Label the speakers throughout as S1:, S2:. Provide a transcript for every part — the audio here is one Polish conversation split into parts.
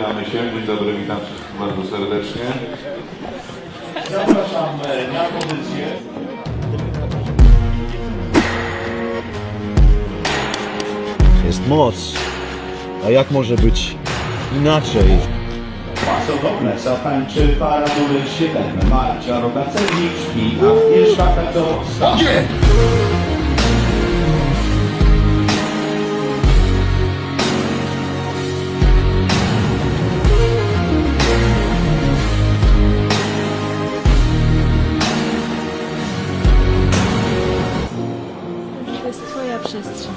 S1: Spotykamy się. Dzień dobry, witam wszystkich bardzo serdecznie.
S2: Zapraszam na pozycję.
S3: Jest moc. A jak może być inaczej?
S2: Pasodobre zatańczy para numer 7. Marcia Rogacewicz i Agnieszka Kaczorowska.
S4: To przestrzeń.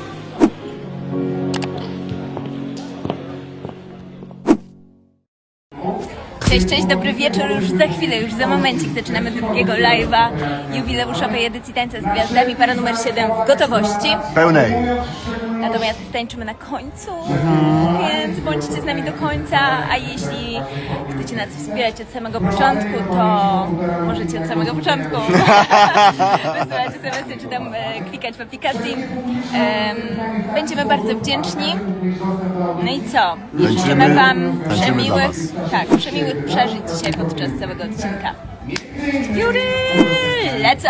S5: Cześć, cześć, dobry wieczór. Już za chwilę, już za momencik zaczynamy drugiego live'a jubileuszowej edycji Tańca z Gwiazdami. Para numer 7 w gotowości.
S3: Pełnej.
S5: Natomiast tańczymy na końcu, więc bądźcie z nami do końca, a jeśli chcecie nas wspierać od samego początku, to możecie od samego początku wysyłać SMS-y czy tam e, klikać w aplikacji. Em, będziemy bardzo wdzięczni. No i co? Życzymy Wam
S3: tańczymy dla
S5: przemiłych,
S3: was.
S5: tak, przemiłych przeżyć dzisiaj podczas całego odcinka. Pióry lecą!